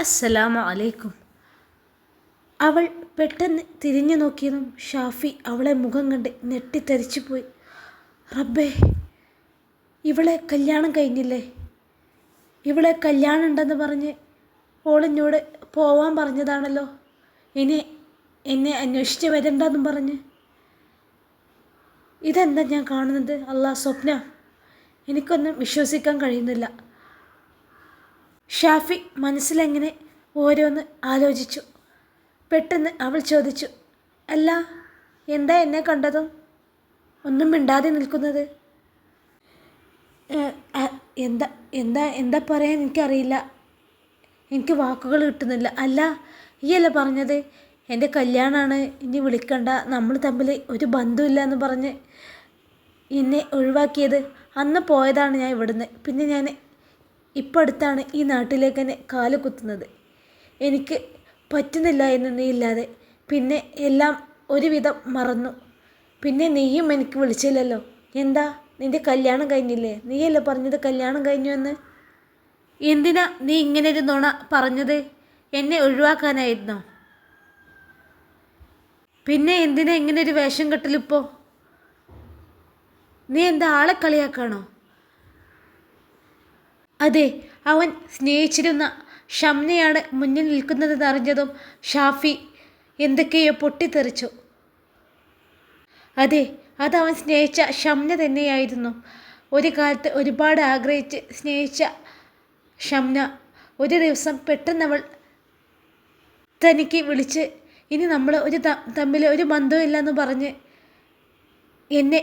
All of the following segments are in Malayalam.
അസ്സലാമു അലൈക്കും അവൾ പെട്ടെന്ന് തിരിഞ്ഞു നോക്കിയതും ഷാഫി അവളെ മുഖം കണ്ട് ഞെട്ടിത്തെറിച്ചു പോയി. റബ്ബേ ഇവളെ കല്യാണം കഴിഞ്ഞില്ലേ? ഇവളെ കല്യാണം ഉണ്ടെന്ന് പറഞ്ഞ് ഓളിഞ്ഞോട് പോവാൻ പറഞ്ഞതാണല്ലോ. ഇനി എന്നെ അന്വേഷിച്ച് വരണ്ടെന്നും പറഞ്ഞ്. ഇതെന്താ ഞാൻ കാണുന്നത്? അല്ലാ സ്വപ്ന. എനിക്കൊന്നും വിശ്വസിക്കാൻ കഴിയുന്നില്ല. ഷാഫി മനസ്സിലെങ്ങനെ ഓരോന്ന് ആലോചിച്ചു. പെട്ടെന്ന് അവൾ ചോദിച്ചു അല്ല എന്താ എന്നെ കണ്ടതും? ഒന്നും മിണ്ടാതെ നിൽക്കുന്നത്? എന്താ എന്താ എന്താ പറയാൻ എനിക്കറിയില്ല. എനിക്ക് വാക്കുകൾ കിട്ടുന്നില്ല. അല്ല ഈയല്ല പറഞ്ഞത്? എന്റെ കല്യാണമാണ് ഇനി വിളിക്കണ്ട. നമ്മൾ തമ്മിൽ ഒരു ബന്ധമില്ല എന്ന് പറഞ്ഞ് എന്നെ ഒഴിവാക്കിയത്. അന്ന് പോയതാണ് ഞാൻ ഇവിടുന്ന്. പിന്നെ ഞാൻ ഇപ്പം അടുത്താണ് ഈ നാട്ടിലേക്ക് തന്നെ കാൽ കുത്തുന്നത്. എനിക്ക് പറ്റുന്നില്ല എന്ന് നീ ഇല്ലാതെ. പിന്നെ എല്ലാം ഒരുവിധം മറന്നു. പിന്നെ നീയും എനിക്ക് വിളിച്ചില്ലല്ലോ. എന്താ? നിന്റെ കല്യാണം കഴിഞ്ഞില്ലേ? നീയല്ലേ പറഞ്ഞത് കല്യാണം കഴിഞ്ഞു എന്ന്? എന്തിനാ നീ ഇങ്ങനെ ഒരു നുണ പറഞ്ഞത്? എന്നെ ഒഴിവാക്കാനായിരുന്നോ? പിന്നെ എന്തിനാ ഇങ്ങനെ ഒരു വേഷം കെട്ടലിപ്പോ? നീ എന്താ ആളെ കളിയാക്കാണോ? അതെ അവൻ സ്നേഹിച്ചിരുന്ന ഷംനയാണ് മുന്നിൽ നിൽക്കുന്നതെന്ന് അറിഞ്ഞതും ഷാഫി എന്തൊക്കെയോ പൊട്ടിത്തെറിച്ചു. അതെ അതവൻ സ്നേഹിച്ച ഷംന തന്നെയായിരുന്നു. ഒരു കാലത്ത് ഒരുപാട് ആഗ്രഹിച്ച് സ്നേഹിച്ച ഷംന ഒരു ദിവസം പെട്ടെന്ന് അവൾ തനിക്ക് വിളിച്ച് ഇനി നമ്മൾ ഒരു തമ്മിൽ ഒരു ബന്ധവും എന്ന് പറഞ്ഞ് എന്നെ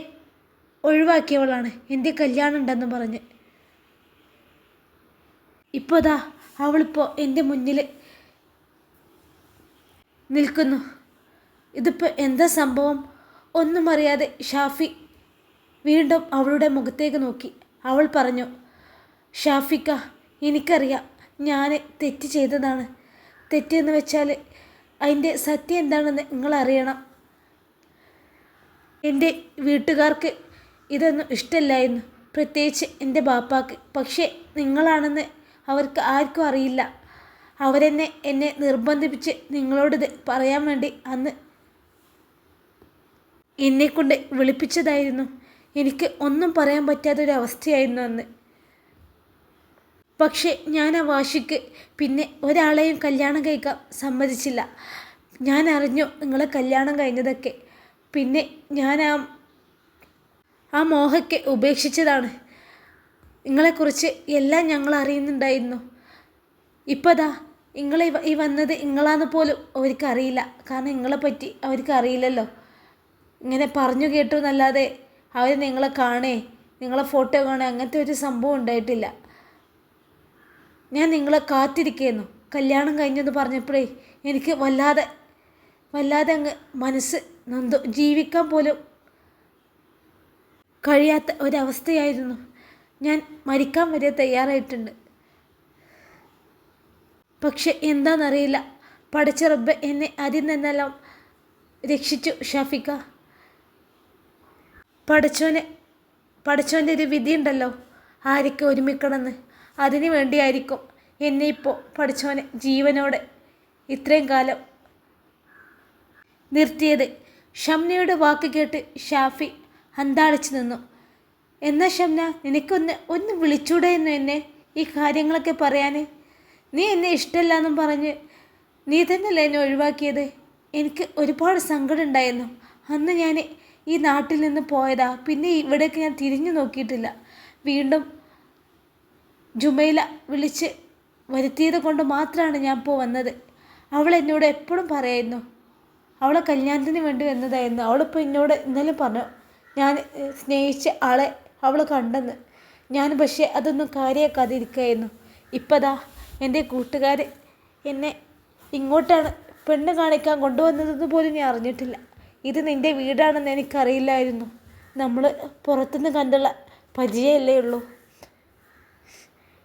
ഒഴിവാക്കിയവളാണ് എന്റെ കല്യാണം ഉണ്ടെന്ന് പറഞ്ഞ്. ഇപ്പോൾ ദാ അവളിപ്പോൾ എന്റെ മുന്നിൽ നിൽക്കുന്നു. ഇതിപ്പോൾ എന്താ സംഭവം? ഒന്നും അറിയാതെ ഷാഫി വീണ്ടും അവളുടെ മുഖത്തേക്ക് നോക്കി. അവൾ പറഞ്ഞു ഷാഫിക്ക എനിക്കറിയാം ഞാൻ തെറ്റ് ചെയ്തതാണ്. തെറ്റെന്ന് വെച്ചാൽ അതിന്റെ സത്യം എന്താണെന്ന് നിങ്ങൾ അറിയണം എന്റെ വീട്ടുകാർക്ക് ഇതൊന്നും ഇഷ്ടമല്ലായിരുന്നു പ്രത്യേകിച്ച് എന്റെ ബാപ്പാക്ക്. പക്ഷേ നിങ്ങളാണെന്ന് അവർക്ക് ആർക്കും അറിയില്ല. അവരെന്നെ എന്നെ നിർബന്ധിപ്പിച്ച് നിങ്ങളോടിത് പറയാൻ വേണ്ടി അന്ന് എന്നെക്കൊണ്ട് വിളിപ്പിച്ചതായിരുന്നു. എനിക്ക് ഒന്നും പറയാൻ പറ്റാത്തൊരവസ്ഥയായിരുന്നു അന്ന്. പക്ഷേ ഞാൻ ആ വാശിക്ക് പിന്നെ ഒരാളെയും കല്യാണം കഴിക്കാൻ സമ്മതിച്ചില്ല. ഞാൻ അറിഞ്ഞു നിങ്ങളെ കല്യാണം കഴിഞ്ഞതൊക്കെ. പിന്നെ ഞാൻ ആ ആ ഉപേക്ഷിച്ചതാണ്. നിങ്ങളെക്കുറിച്ച് എല്ലാം ഞങ്ങൾ അറിയുന്നുണ്ടായിരുന്നു ഇപ്പോൾ നിങ്ങളെ ഈ വന്നത് നിങ്ങളാന്ന് പോലും അവർക്ക് അറിയില്ല കാരണം നിങ്ങളെ പറ്റി അവർക്ക് അറിയില്ലല്ലോ ഇങ്ങനെ പറഞ്ഞു കേട്ടു എന്നല്ലാതെ അവർ നിങ്ങളെ കാണേ നിങ്ങളെ ഫോട്ടോ കാണേ അങ്ങനത്തെ ഒരു സംഭവം ഉണ്ടായിട്ടില്ല. ഞാൻ നിങ്ങളെ കാത്തിരിക്കുന്നു. കല്യാണം കഴിഞ്ഞെന്ന് പറഞ്ഞപ്പോഴേ എനിക്ക് വല്ലാതെ വല്ലാതെ അങ്ങ് മനസ്സ് നന്ദോ ജീവിക്കാൻ പോലും കഴിയാത്ത ഒരവസ്ഥയായിരുന്നു. ഞാൻ മരിക്കാൻ വരെ തയ്യാറായിട്ടുണ്ട്. പക്ഷെ എന്താണെന്നറിയില്ല. പഠിച്ച റബ്ബ് എന്നെ അതിൽ നിന്നെല്ലാം രക്ഷിച്ചു ഷാഫിക്ക. പടച്ചോനെ പടച്ചോന്റെ ഒരു വിധിയുണ്ടല്ലോ. ആരൊക്കെ ഒരുമിക്കണമെന്ന്. അതിനു വേണ്ടിയായിരിക്കും എന്നെ ഇപ്പോൾ പഠിച്ചവനെ ജീവനോടെ ഇത്രയും കാലം നിർത്തിയത്. ഷംനയുടെ വാക്ക് കേട്ട് ഷാഫി അന്താളിച്ചു നിന്നു. എന്നാ ഷംന നിനക്കൊന്ന് ഒന്ന് വിളിച്ചൂടെയെന്നു എന്നെ ഈ കാര്യങ്ങളൊക്കെ പറയാൻ നീ എന്നെ ഇഷ്ടമല്ല എന്നും പറഞ്ഞ് നീ തന്നെയല്ലേ എന്നെ ഒഴിവാക്കിയത്? എനിക്ക് ഒരുപാട് സങ്കടം ഉണ്ടായിരുന്നു. അന്ന് ഞാൻ ഈ നാട്ടിൽ നിന്ന് പോയതാ. പിന്നെ ഇവിടേക്ക് ഞാൻ തിരിഞ്ഞു നോക്കിയിട്ടില്ല. വീണ്ടും ജുമൈല വിളിച്ച് വരുത്തിയത് കൊണ്ട് മാത്രമാണ് ഞാൻ ഇപ്പോൾ വന്നത്. അവൾ എന്നോട് എപ്പോഴും പറയായിരുന്നു. അവളെ കല്യാണത്തിന് വേണ്ടി വന്നതായിരുന്നു. അവളിപ്പോൾ എന്നോട് ഇന്നലെ പറഞ്ഞു ഞാൻ സ്നേഹിച്ച ആളെ അവൾ കണ്ടെന്ന്. ഞാൻ പക്ഷേ അതൊന്നും കാര്യമാക്കാതെ ഇപ്പതാ എന്റെ കൂട്ടുകാർ എന്നെ ഇങ്ങോട്ടാണ് പെണ്ണ് കാണിക്കാൻ കൊണ്ടുവന്നതെന്ന് പോലും ഞാൻ അറിഞ്ഞിട്ടില്ല. ഇത് നിന്റെ വീടാണെന്ന് എനിക്കറിയില്ലായിരുന്നു. നമ്മൾ പുറത്തുനിന്ന് കണ്ടുള്ള പരിചയമല്ലേ ഉള്ളൂ.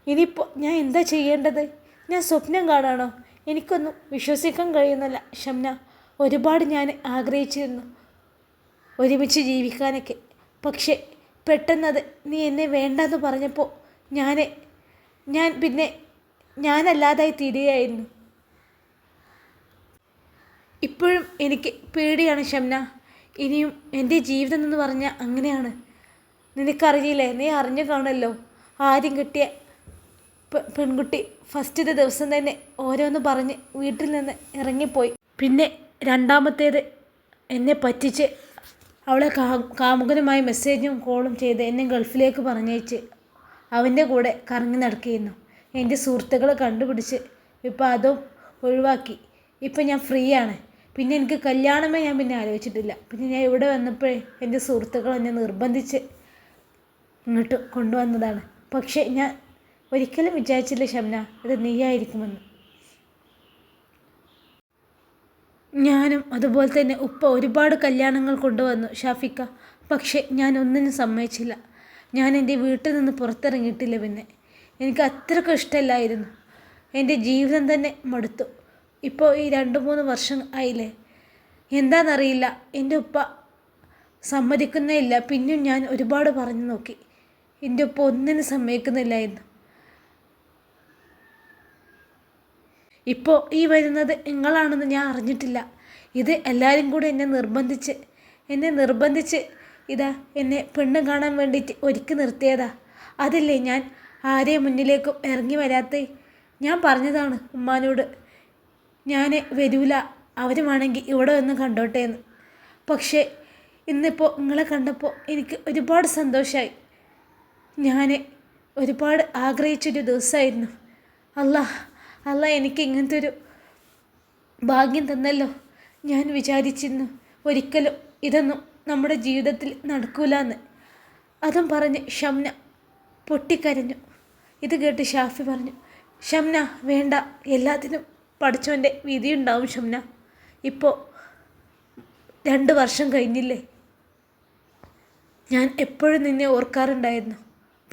ഇനിയിപ്പോൾ ഞാൻ എന്താ ചെയ്യേണ്ടത്? ഞാൻ സ്വപ്നം കാണാണോ? എനിക്കൊന്നും വിശ്വസിക്കാൻ കഴിയുന്നില്ല. ഷംന ഒരുപാട് ഞാൻ ആഗ്രഹിച്ചിരുന്നു ഒരുമിച്ച് ജീവിക്കാനൊക്കെ. പക്ഷേ പെട്ടെന്നത് നീ എന്നെ വേണ്ടെന്ന് പറഞ്ഞപ്പോൾ ഞാൻ ഞാൻ പിന്നെ ഞാനല്ലാതായി തീരുകയായിരുന്നു. ഇപ്പോഴും എനിക്ക് പേടിയാണ് ഷംന. ഇനിയും എന്റെ ജീവിതം എന്ന് പറഞ്ഞാൽ അങ്ങനെയാണ്. നിനക്കറിയില്ലേ നീ അറിഞ്ഞു കാണല്ലോ ആദ്യം കിട്ടിയ പെൺകുട്ടി ഫസ്റ്റത്തെ ദിവസം തന്നെ ഓരോന്ന് പറഞ്ഞ് വീട്ടിൽ നിന്ന് ഇറങ്ങിപ്പോയി. പിന്നെ രണ്ടാമത്തേത് എന്നെ പറ്റിച്ച് അവളെ കാമുകനുമായി മെസ്സേജും കോളും ചെയ്ത് എന്നെ ഗൾഫിലേക്ക് പറഞ്ഞയച്ച് അവന്റെ കൂടെ കറങ്ങി നടക്കുകയായിരുന്നു. എന്റെ സുഹൃത്തുക്കളെ കണ്ടുപിടിച്ച് ഇപ്പം അതും ഒഴിവാക്കി. ഇപ്പം ഞാൻ ഫ്രീ ആണ്. പിന്നെ എനിക്ക് കല്യാണമേ ഞാൻ പിന്നെ ആലോചിച്ചിട്ടില്ല. പിന്നെ ഞാൻ ഇവിടെ വന്നപ്പോഴേ എന്റെ സുഹൃത്തുക്കൾ എന്നെ നിർബന്ധിച്ച് ഇങ്ങോട്ട് കൊണ്ടുവന്നതാണ്. പക്ഷേ ഞാൻ ഒരിക്കലും വിചാരിച്ചില്ല ഷംന ഇത് നീയായിരിക്കുമെന്ന്. ഞാനും അതുപോലെ തന്നെ ഉപ്പ ഒരുപാട് കല്യാണങ്ങൾ കൊണ്ടുവന്നു ഷാഫിക്ക. പക്ഷേ ഞാൻ ഒന്നിനും സമ്മതിച്ചില്ല. ഞാൻ എന്റെ വീട്ടിൽ നിന്ന് പുറത്തിറങ്ങിയിട്ടില്ല പിന്നെ. എനിക്ക് അത്രയ്ക്ക് ഇഷ്ടമല്ലായിരുന്നു. എന്റെ ജീവിതം തന്നെ മടുത്തു. ഇപ്പോൾ ഈ രണ്ട് മൂന്ന് വർഷം ആയില്ലേ? എന്താണെന്നറിയില്ല. എന്റെ ഉപ്പ സമ്മതിക്കുന്നേ ഇല്ല. പിന്നെയും ഞാൻ ഒരുപാട് പറഞ്ഞു നോക്കി. എന്റെ ഉപ്പ ഒന്നിനും സമ്മതിക്കുന്നില്ലായിരുന്നു. ഇപ്പോൾ ഈ വരുന്നത് നിങ്ങളാണെന്ന് ഞാൻ അറിഞ്ഞിട്ടില്ല. ഇത് എല്ലാവരും കൂടെ എന്നെ നിർബന്ധിച്ച് എന്നെ നിർബന്ധിച്ച് ഇതാ എന്നെ പെണ്ണ് കാണാൻ വേണ്ടിയിട്ട് ഒരുക്കി നിർത്തിയതാ. അതല്ലേ ഞാൻ ആരെയും മുന്നിലേക്കും ഇറങ്ങി വരാത്ത? ഞാൻ പറഞ്ഞതാണ് ഉമ്മാനോട് ഞാൻ വരൂല അവരുമാണെങ്കിൽ ഇവിടെ ഒന്ന് കണ്ടോട്ടെ എന്ന് പക്ഷേ ഇന്നിപ്പോൾ നിങ്ങളെ കണ്ടപ്പോൾ എനിക്ക് ഒരുപാട് സന്തോഷമായി ഞാൻ ഒരുപാട് ആഗ്രഹിച്ചൊരു ദിവസമായിരുന്നു അല്ലാ അല്ല എനിക്ക് ഇങ്ങനത്തെ ഒരു ഭാഗ്യം തന്നല്ലോ. ഞാൻ വിചാരിച്ചിരുന്നു ഒരിക്കലും ഇതൊന്നും നമ്മുടെ ജീവിതത്തിൽ നടക്കൂല എന്ന് അതും പറഞ്ഞ് ഷംന പൊട്ടിക്കരഞ്ഞു. ഇത് കേട്ട് ഷാഫി പറഞ്ഞു ഷംന വേണ്ട. എല്ലാത്തിനും പഠിച്ചവന്റെ വിധിയുണ്ടാവും ഷംന. ഇപ്പോൾ രണ്ട് വർഷം കഴിഞ്ഞില്ലേ? ഞാൻ എപ്പോഴും നിന്നെ ഓർക്കാറുണ്ടായിരുന്നു.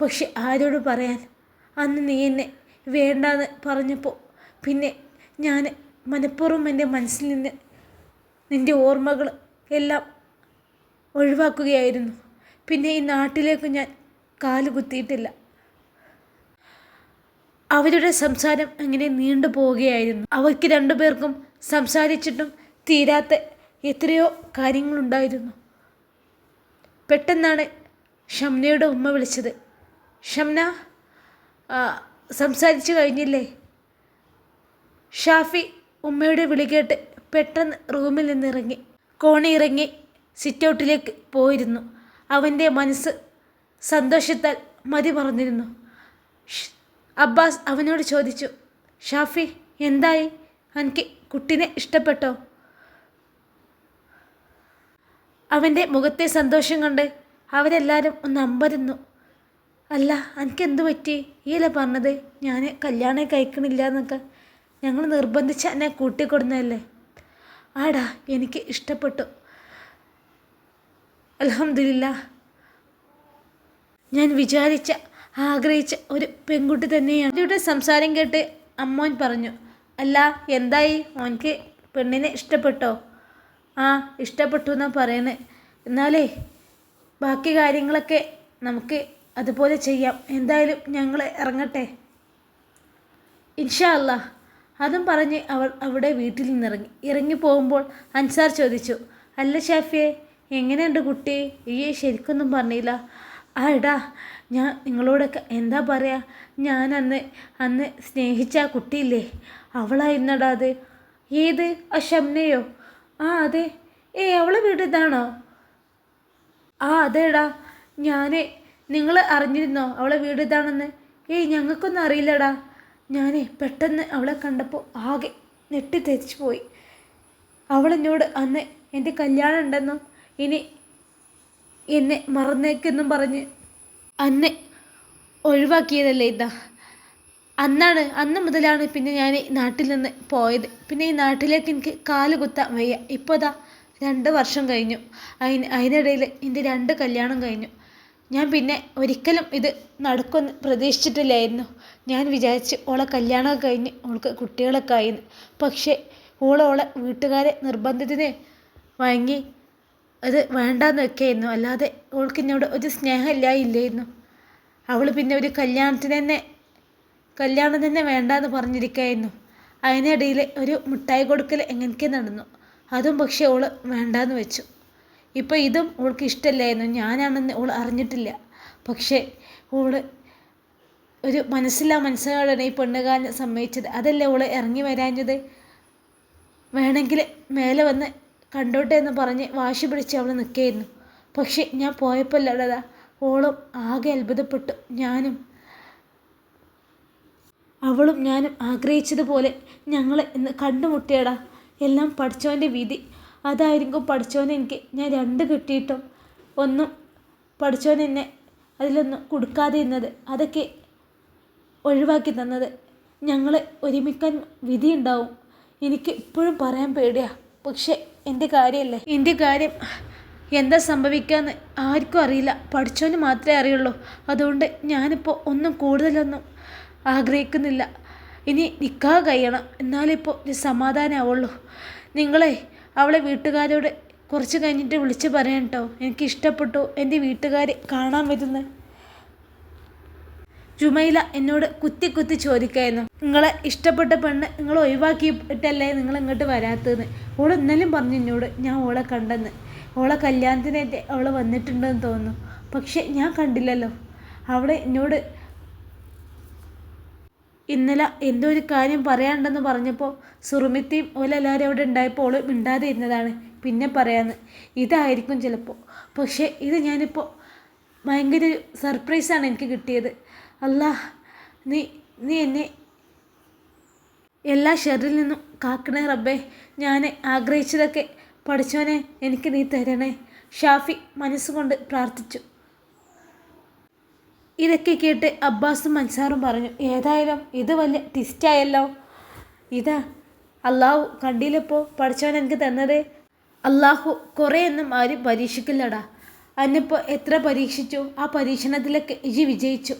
പക്ഷെ ആരോട് പറയാൻ? അന്ന് നീ എന്നെ വേണ്ടാന്ന് പറഞ്ഞപ്പോൾ പിന്നെ ഞാൻ മനഃപൂർവം എന്റെ മനസ്സിൽ നിന്ന് നിന്റെ ഓർമ്മകൾ എല്ലാം ഒഴിവാക്കുകയായിരുന്നു. പിന്നെ ഈ നാട്ടിലേക്ക് ഞാൻ കാൽ കുത്തിയിട്ടില്ല. അവരുടെ സംസാരം അങ്ങനെ നീണ്ടു പോവുകയായിരുന്നു. അവർക്ക് രണ്ടുപേർക്കും സംസാരിച്ചിട്ടും തീരാത്ത എത്രയോ കാര്യങ്ങളുണ്ടായിരുന്നു. പെട്ടെന്നാണ് ഷംനയുടെ ഉമ്മ വിളിച്ചത്. ഷംന സംസാരിച്ചു കഴിഞ്ഞില്ലേ? ഷാഫി ഉമ്മയുടെ വിളി കേട്ട് പെട്ടെന്ന് റൂമിൽ നിന്നിറങ്ങി. കോണി ഇറങ്ങി സിറ്റൗട്ടിലേക്ക് പോയിരുന്നു. അവന്റെ മനസ്സ് സന്തോഷത്താൽ മതി മറന്നിരുന്നു അബ്ബാസ് അവനോട് ചോദിച്ചു ഷാഫി എന്തായി? എനിക്ക് കുട്ടിനെ ഇഷ്ടപ്പെട്ടോ? അവന്റെ മുഖത്തെ സന്തോഷം കണ്ട് അവരെല്ലാവരും ഒന്ന് അമ്പരുന്നു. അല്ല എനിക്ക് എന്ത് പറ്റി ഈല പറഞ്ഞത്? ഞാൻ കല്യാണം കഴിക്കണില്ല എന്നൊക്കെ ഞങ്ങൾ നിർബന്ധിച്ച് എന്നെ കൂട്ടിക്കൊടുന്നതല്ലേ? ആടാ എനിക്ക് ഇഷ്ടപ്പെട്ടു. അലഹമില്ല ഞാൻ വിചാരിച്ച ആഗ്രഹിച്ച ഒരു പെൺകുട്ടി തന്നെയാണ്. ഇവിടെ സംസാരം കേട്ട് അമ്മോൻ പറഞ്ഞു അല്ല എന്തായി? ഓനിക്ക് പെണ്ണിനെ ഇഷ്ടപ്പെട്ടോ? ആ ഇഷ്ടപ്പെട്ടു എന്നാണ് പറയണേ. എന്നാലേ ബാക്കി കാര്യങ്ങളൊക്കെ നമുക്ക് അതുപോലെ ചെയ്യാം. എന്തായാലും ഞങ്ങൾ ഇറങ്ങട്ടെ. ഇൻഷാ അല്ലാ അതും പറഞ്ഞ് അവൾ അവിടെ വീട്ടിൽ നിന്നിറങ്ങി. ഇറങ്ങി പോകുമ്പോൾ അൻസാർ ചോദിച്ചു അല്ല ഷാഫിയെ എങ്ങനെയുണ്ട് കുട്ടി? ഈ ശരിക്കൊന്നും പറഞ്ഞില്ല. ആ എടാ ഞാൻ നിങ്ങളോടൊക്കെ എന്താ പറയുക ഞാൻ അന്ന് അന്ന് സ്നേഹിച്ച ആ കുട്ടിയില്ലേ? അവളായിരുന്നടാ അത്. ഏത്? ആ ഷംനയോ? ആ അതെ. ഏ അവളെ വീട് ഇതാണോ ആ അതേടാ. ഞാൻ നിങ്ങൾ അറിഞ്ഞിരുന്നോ അവളെ വീട് ഇതാണെന്ന്? ഏയ് ഞങ്ങൾക്കൊന്നും അറിയില്ലടാ. ഞാൻ പെട്ടെന്ന് അവളെ കണ്ടപ്പോൾ ആകെ ഞെട്ടിത്തെറിച്ചു പോയി. അവളെന്നോട് അന്ന് എന്റെ കല്യാണം ഉണ്ടെന്നും? ഇനി എന്നെ മറന്നേക്കെന്നും പറഞ്ഞ് അന്ന് ഒഴിവാക്കിയതല്ലേ ഇതാ? അന്നാണ് അന്ന് മുതലാണ് പിന്നെ ഞാൻ നാട്ടിൽ നിന്ന് പോയത്. പിന്നെ ഈ നാട്ടിലേക്ക് എനിക്ക് കാൽ കുത്താൻ വയ്യ. ഇപ്പോൾ ദാ രണ്ട് വർഷം കഴിഞ്ഞു. അതിന് അതിനിടയിൽ എന്റെ രണ്ട് കല്യാണം കഴിഞ്ഞു. ഞാൻ പിന്നെ ഒരിക്കലും ഇത് നടക്കുമെന്ന് പ്രതീക്ഷിച്ചിട്ടില്ലായിരുന്നു. ഞാൻ വിചാരിച്ച് ഓളെ കല്യാണമൊക്കെ കഴിഞ്ഞ് ഓൾക്ക് കുട്ടികളൊക്കെ ആയിന്ന്. പക്ഷേ ഓളെ ഓളെ വീട്ടുകാരെ നിർബന്ധത്തിന് വഴങ്ങി അത് വേണ്ടാന്ന് വെക്കായിരുന്നു അല്ലാതെ ഓൾക്ക് എന്നോട് ഒരു സ്നേഹമില്ല ഇല്ലായിരുന്നു അവൾ പിന്നെ ഒരു കല്യാണത്തിന് തന്നെ കല്യാണം തന്നെ വേണ്ടാന്ന് പറഞ്ഞിരിക്കുകയായിരുന്നു അതിനിടയിൽ ഒരു മിഠായി കൊടുക്കൽ എങ്ങനെയൊക്കെ നടന്നു. അതും പക്ഷേ ഓൾ വേണ്ടാന്ന് വെച്ചു. ഇപ്പോൾ ഇതും ഓൾക്ക് ഇഷ്ടമല്ലായിരുന്നു ഞാനാണെന്ന് ഓൾ അറിഞ്ഞിട്ടില്ല. പക്ഷേ ഓൾ ഒരു മനസ്സില്ലാ മനസ്സിനോടാണ് ഈ പെണ്ണുകാലിന് സമ്മതിച്ചത്. അതല്ലേ ഓൾ ഇറങ്ങി വരാഞ്ഞത്? വേണമെങ്കിൽ മേലെ വന്ന് കണ്ടോട്ടെ എന്ന് പറഞ്ഞ് വാശി പിടിച്ച് അവൾ നിൽക്കുകയായിരുന്നു. പക്ഷെ ഞാൻ പോയപ്പോൾ അല്ലടാ ഓളും ആകെ അത്ഭുതപ്പെട്ടു. ഞാനും അവളും ഞാനും ആഗ്രഹിച്ചതുപോലെ ഞങ്ങൾ ഇന്ന് കണ്ടുമുട്ടിയടാ. എല്ലാം പഠിച്ചവന്റെ വിധി അതായിരിക്കും പഠിച്ചവൻ എനിക്ക് ഞാൻ രണ്ട് കിട്ടിയിട്ടും ഒന്നും പഠിച്ചവൻ എന്നെ അതിലൊന്നും കൊടുക്കാതെ ഇരുന്നത്. അതൊക്കെ ഒഴിവാക്കി തന്നത്. ഞങ്ങളെ ഒരുമിക്കാൻ വിധിയുണ്ടാവും എനിക്ക് ഇപ്പോഴും പറയാൻ പേടിയാ. പക്ഷേ എന്റെ കാര്യമല്ലേ എന്റെ കാര്യം എന്താ സംഭവിക്കാന്ന് ആർക്കും അറിയില്ല. പഠിച്ചവന് മാത്രമേ അറിയുള്ളൂ. അതുകൊണ്ട് ഞാനിപ്പോൾ ഒന്നും കൂടുതലൊന്നും ആഗ്രഹിക്കുന്നില്ല. ഇനി നിൽക്കാ കഴിയണം. എന്നാലിപ്പോൾ സമാധാനമാവുള്ളൂ നിങ്ങളെ അവളെ വീട്ടുകാരോട് കുറച്ച് കഴിഞ്ഞിട്ട് വിളിച്ച് പറയാം കേട്ടോ എനിക്ക് ഇഷ്ടപ്പെട്ടു. എന്റെ വീട്ടുകാർ കാണാൻ വരുന്ന. ജുമൈല എന്നോട് കുത്തി കുത്തി ചോദിക്കായിരുന്നു. നിങ്ങളെ ഇഷ്ടപ്പെട്ട പെണ്ണ് നിങ്ങൾ ഒഴിവാക്കിയിട്ടല്ലേ നിങ്ങൾ ഇങ്ങോട്ട് വരാത്തതെന്ന് ഓൾ ഇന്നലെയും പറഞ്ഞു എന്നോട് ഞാൻ ഓളെ കണ്ടെന്ന്. ഓളെ കല്യാണത്തിനായിട്ട് അവൾ വന്നിട്ടുണ്ടെന്ന് തോന്നുന്നു. പക്ഷെ ഞാൻ കണ്ടില്ലല്ലോ. അവിടെ എന്നോട് ഇന്നലെ എന്തോ ഒരു കാര്യം പറയാനുണ്ടെന്ന് പറഞ്ഞപ്പോൾ സുറുമിത്തിയും ഓലെല്ലാവരും അവിടെ ഉണ്ടായപ്പോൾ ഓൾ മിണ്ടാതെ ഇരുന്നതാണ് പിന്നെ പറയാന്ന്. ഇതായിരിക്കും ചിലപ്പോൾ പക്ഷേ ഇത് ഞാനിപ്പോൾ ഭയങ്കര സർപ്രൈസാണ് എനിക്ക് കിട്ടിയത്. അല്ലാ നീ നീ എന്നെ എല്ലാ ഷെറിൽ നിന്നും കാക്കണേ റബ്ബേ. ഞാൻ ആഗ്രഹിച്ചതൊക്കെ പഠിച്ചവനെ എനിക്ക് നീ തരണേ. ഷാഫി മനസ്സുകൊണ്ട് പ്രാർത്ഥിച്ചു. ഇതൊക്കെ കേട്ട് അബ്ബാസും മൻസാറും പറഞ്ഞു ഏതായാലും ഇത് വലിയ ട്വിസ്റ്റായല്ലോ ഇതാ അള്ളാഹു കണ്ടില്ലപ്പോൾ പഠിച്ചവൻ എനിക്ക് തന്നത്. അള്ളാഹു കുറേയൊന്നും ആരും പരീക്ഷിക്കില്ലടാ. അന്നിപ്പോൾ എത്ര പരീക്ഷിച്ചു? ആ പരീക്ഷണത്തിലൊക്കെ ഇജി വിജയിച്ചു.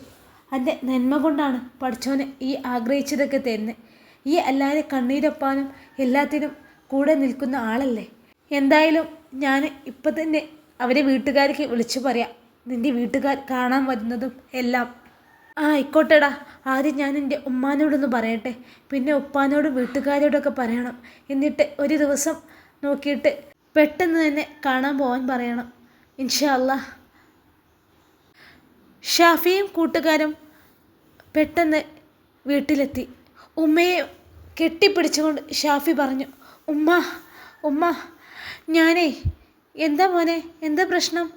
അതിന്റെ നന്മ കൊണ്ടാണ് പഠിച്ചവനെ ഈ ആഗ്രഹിച്ചതൊക്കെ തരുന്നത് ഈ എല്ലാവരും കണ്ണീരൊപ്പാനും എല്ലാത്തിനും കൂടെ നിൽക്കുന്ന ആളല്ലേ? എന്തായാലും ഞാൻ ഇപ്പം തന്നെ അവരെ വീട്ടുകാർക്ക് വിളിച്ചു പറയാം. നിന്റെ വീട്ടുകാർ കാണാൻ വരുന്നതും എല്ലാം. ആ ആയിക്കോട്ടെടാ. ആദ്യം ഞാൻ എന്റെ ഉമ്മാനോടൊന്ന് പറയട്ടെ. പിന്നെ ഉപ്പാനോടും വീട്ടുകാരോടൊക്കെ പറയണം. എന്നിട്ട് ഒരു ദിവസം നോക്കിയിട്ട് പെട്ടെന്ന് തന്നെ കാണാൻ പോകാൻ പറയണം. ഇൻഷല്ല ഷാഫിയും കൂട്ടുകാരും പെട്ടെന്ന് വീട്ടിലെത്തി. ഉമ്മയെ കെട്ടിപ്പിടിച്ചുകൊണ്ട് ഷാഫി പറഞ്ഞു ഉമ്മ ഉമ്മ ഞാനേ എന്താ മോനെ? എന്താ പ്രശ്നം?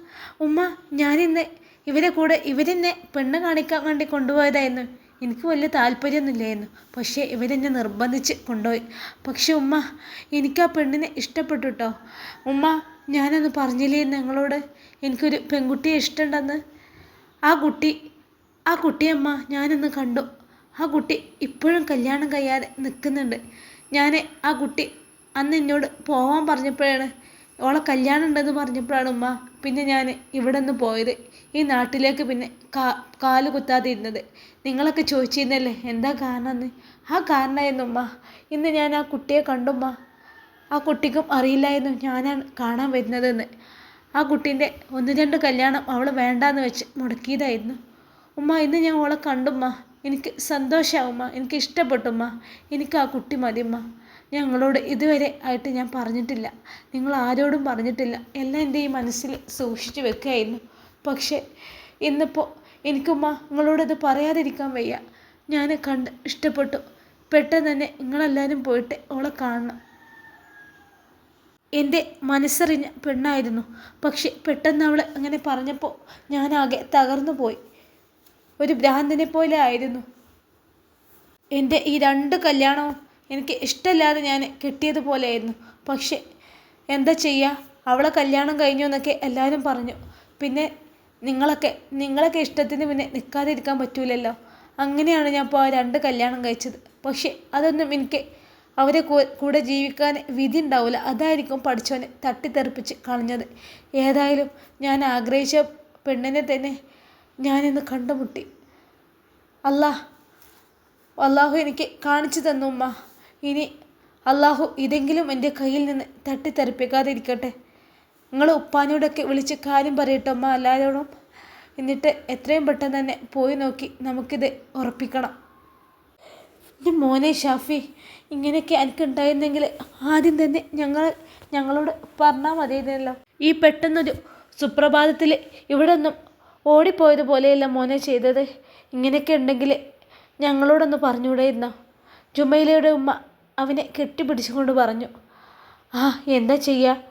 ഉമ്മ ഞാനിന്ന് ഇവരെ കൂടെ ഇവരെന്നെ പെണ്ണ് കാണിക്കാൻ വേണ്ടി കൊണ്ടുപോയതായിരുന്നു. എനിക്ക് വലിയ താല്പര്യമൊന്നുമില്ലായിരുന്നു. പക്ഷേ ഇവരെന്നെ നിർബന്ധിച്ച് കൊണ്ടുപോയി. പക്ഷേ ഉമ്മ എനിക്ക് ആ പെണ്ണിനെ ഇഷ്ടപ്പെട്ടു കേട്ടോ ഉമ്മ ഞാനൊന്ന് പറഞ്ഞില്ലേ നിങ്ങളോട്? എനിക്കൊരു പെൺകുട്ടിയെ ഇഷ്ടമുണ്ടെന്ന്. ആ കുട്ടി ആ കുട്ടിയമ്മ ഞാനൊന്ന് കണ്ടു. ആ കുട്ടി ഇപ്പോഴും കല്യാണം കഴിയാതെ നിൽക്കുന്നുണ്ട്. ഞാൻ ആ കുട്ടി അന്ന് എന്നോട് പോവാൻ പറഞ്ഞപ്പോഴാണ് ഓളെ കല്യാണം ഉണ്ടെന്ന് പറഞ്ഞപ്പോഴാണ് ഉമ്മ പിന്നെ ഞാൻ ഇവിടെ നിന്ന് പോയത്. ഈ നാട്ടിലേക്ക് പിന്നെ കാ കാൽ കുത്താതെ ഇരുന്നത് നിങ്ങളൊക്കെ ചോദിച്ചിരുന്നല്ലേ എന്താ കാരണം എന്ന് ആ കാരണമായിരുന്നു ഉമ്മ. ഇന്ന് ഞാൻ ആ കുട്ടിയെ കണ്ടുമ്മ ആ കുട്ടിക്കും അറിയില്ലായിരുന്നു ഞാനാണ് കാണാൻ വരുന്നതെന്ന്. ആ കുട്ടീന്റെ ഒന്ന് രണ്ട് കല്യാണം അവൾ വേണ്ടാന്ന് വെച്ച് മുടക്കിയതായിരുന്നു. ഉമ്മ ഇന്ന് ഞാൻ അവളെ കണ്ടുമ്മ എനിക്ക് സന്തോഷമാവുമ്മ എനിക്ക് ഇഷ്ടപ്പെട്ടുമ്മ എനിക്ക് ആ കുട്ടി മതിയമ്മ ഞങ്ങളോട് ഇതുവരെ ആയിട്ട് ഞാൻ പറഞ്ഞിട്ടില്ല. നിങ്ങൾ ആരോടും പറഞ്ഞിട്ടില്ല. എല്ലാം എന്റെ ഈ മനസ്സിൽ സൂക്ഷിച്ചു വെക്കുകയായിരുന്നു പക്ഷേ ഇന്നിപ്പോൾ എനിക്കുമ്മ നിങ്ങളോടത് പറയാതിരിക്കാൻ വയ്യ. ഞാൻ കണ്ട് ഇഷ്ടപ്പെട്ടു. പെട്ടെന്ന് തന്നെ നിങ്ങളെല്ലാവരും പോയിട്ട് അവളെ കാണണം. എന്റെ മനസ്സറിഞ്ഞ പെണ്ണായിരുന്നു. പക്ഷെ പെട്ടെന്ന് അവൾ അങ്ങനെ പറഞ്ഞപ്പോൾ ഞാനാകെ തകർന്നു പോയി. ഒരു ഭ്രാന്തിനെ പോലെ ആയിരുന്നു. എന്റെ ഈ രണ്ട് കല്യാണവും എനിക്ക് ഇഷ്ടമില്ലാതെ ഞാൻ കിട്ടിയതുപോലെയായിരുന്നു. പക്ഷേ എന്താ ചെയ്യുക അവളെ കല്യാണം കഴിഞ്ഞു എന്നൊക്കെ എല്ലാവരും പറഞ്ഞു. പിന്നെ നിങ്ങളൊക്കെ നിങ്ങളൊക്കെ ഇഷ്ടത്തിന് പിന്നെ നിൽക്കാതിരിക്കാൻ പറ്റൂലല്ലോ. അങ്ങനെയാണ് ഞാൻ ഇപ്പോൾ രണ്ട് കല്യാണം കഴിച്ചത്. പക്ഷേ അതൊന്നും എനിക്ക് അവരെ കൂടെ ജീവിക്കാൻ വിധി ഉണ്ടാവില്ല അതായിരിക്കും പഠിച്ചവനെ തട്ടിത്തെറിപ്പിച്ച് കളഞ്ഞത്. ഏതായാലും ഞാൻ ആഗ്രഹിച്ച പെണ്ണിനെ തന്നെ ഞാനിന്ന് കണ്ടുമുട്ടി. അല്ലാ അള്ളാഹു എനിക്ക് കാണിച്ചു തന്നു ഉമ്മ. ഇനി അള്ളാഹു ഇതെങ്കിലും എന്റെ കയ്യിൽ നിന്ന് തട്ടിത്തെറിപ്പിക്കാതിരിക്കട്ടെ നിങ്ങൾ ഉപ്പാനോടൊക്കെ വിളിച്ച് കാര്യം പറയട്ടെ അമ്മ എല്ലാവരോടും എന്നിട്ട് എത്രയും പെട്ടെന്ന് തന്നെ പോയി നോക്കി നമുക്കിത് ഉറപ്പിക്കണം. എന്റെ മോനെ ഷാഫി ഇങ്ങനെയൊക്കെ എനിക്കുണ്ടായിരുന്നെങ്കിൽ ആദ്യം തന്നെ ഞങ്ങൾ ഞങ്ങളോട് പറഞ്ഞാൽ മതിയായിരുന്നല്ലോ. ഈ പെട്ടെന്നൊരു സുപ്രഭാതത്തിൽ ഇവിടെ ഒന്നും ഓടിപ്പോയതുപോലെയല്ല മോനെ ചെയ്തത്. ഇങ്ങനെയൊക്കെ ഉണ്ടെങ്കിൽ ഞങ്ങളോടൊന്ന് പറഞ്ഞുകൂടെയിരുന്നോ? ജുമൈലയുടെ ഉമ്മ അവനെ കെട്ടിപ്പിടിച്ചുകൊണ്ട് പറഞ്ഞു ആ എന്താ ചെയ്യുക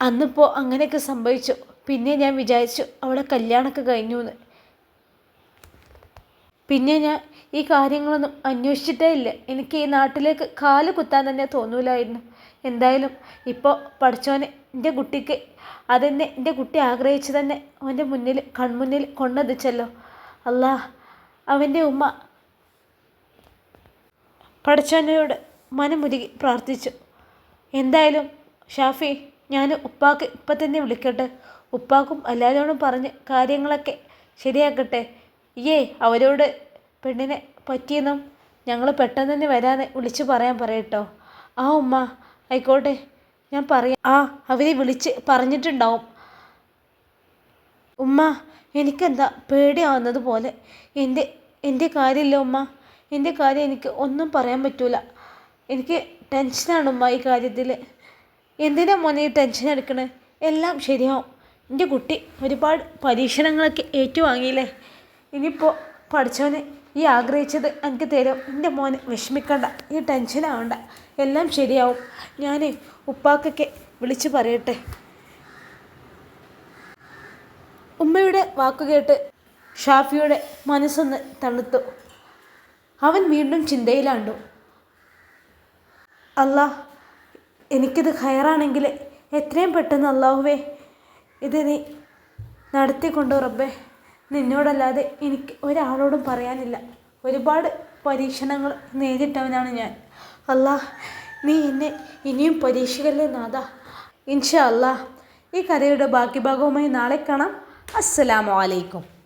അന്നിപ്പോൾ അങ്ങനെയൊക്കെ സംഭവിച്ചു. പിന്നെ ഞാൻ വിചാരിച്ചു അവളെ കല്യാണമൊക്കെ കഴിഞ്ഞു എന്ന് പിന്നെ ഞാൻ ഈ കാര്യങ്ങളൊന്നും അന്വേഷിച്ചിട്ടേ ഇല്ല. എനിക്ക് ഈ നാട്ടിലേക്ക് കാൽ കുത്താൻ തന്നെ തോന്നൂലായിരുന്നു. എന്തായാലും ഇപ്പോൾ പഠിച്ചോനെ എന്റെ കുട്ടിക്ക് അതെന്നെ എന്റെ കുട്ടി ആഗ്രഹിച്ച് തന്നെ അവന്റെ മുന്നിൽ കൺമുന്നിൽ കൊണ്ടെത്തിച്ചല്ലോ അല്ലാ അവന്റെ ഉമ്മ പഠിച്ചവനോട് മനമുരുകി പ്രാർത്ഥിച്ചു. എന്തായാലും ഷാഫി ഞാൻ ഉപ്പാക്ക് ഇപ്പം തന്നെ വിളിക്കട്ടെ. ഉപ്പാക്കും എല്ലാവരോടും പറഞ്ഞ് കാര്യങ്ങളൊക്കെ ശരിയാക്കട്ടെ. ഏ അവരോട് പെണ്ണിനെ പറ്റിയെന്നും ഞങ്ങൾ പെട്ടെന്ന് തന്നെ വരാതെ വിളിച്ച് പറയാൻ പറയട്ടോ. ആ ഉമ്മ ആയിക്കോട്ടെ ഞാൻ പറയാം. ആ അവരെ വിളിച്ച് പറഞ്ഞിട്ടുണ്ടാവും. ഉമ്മ എനിക്കെന്താ പേടിയാവുന്നത് പോലെ. എന്റെ എന്റെ കാര്യമില്ല ഉമ്മ. എന്റെ കാര്യം എനിക്ക് ഒന്നും പറയാൻ പറ്റൂല. എനിക്ക് ടെൻഷനാണ് ഉമ്മ ഈ കാര്യത്തിൽ എന്തിനാ മോനെ ഈ ടെൻഷൻ എടുക്കണേ? എല്ലാം ശരിയാവും. എന്റെ കുട്ടി ഒരുപാട് പരീക്ഷണങ്ങളൊക്കെ ഏറ്റുവാങ്ങിയില്ലേ? ഇനിയിപ്പോൾ പഠിച്ചവന് ഈ ആഗ്രഹിച്ചത് എനിക്ക് തരും. എന്റെ മോനെ വിഷമിക്കണ്ട. ഈ ടെൻഷനാവണ്ട എല്ലാം ശരിയാവും. ഞാൻ ഉപ്പാക്കൊക്കെ വിളിച്ച് പറയട്ടെ. ഉമ്മയുടെ വാക്കുകേട്ട് ഷാഫിയുടെ മനസ്സൊന്ന് തണുത്തു. അവൻ വീണ്ടും ചിന്തയിലാണ്ടു. അല്ലാ എനിക്കിത് ഹയറാണെങ്കിൽ എത്രയും പെട്ടെന്ന് അള്ളാഹുവേ ഇത് നീ നടത്തിക്കൊണ്ടു റബ്ബേ? നിന്നോടല്ലാതെ എനിക്ക് ഒരാളോടും പറയാനില്ല. ഒരുപാട് പരീക്ഷണങ്ങൾ നേരിട്ടവനാണ് ഞാൻ. അല്ലാ നീ എന്നെ ഇനിയും പരീക്ഷിക്കല്ലേ നാഥ? ഇൻഷാ അല്ലാ ഈ കഥയുടെ ബാക്കി ഭാഗവുമായി നാളെ കാണാം. അസ്സലാമു അലൈക്കും.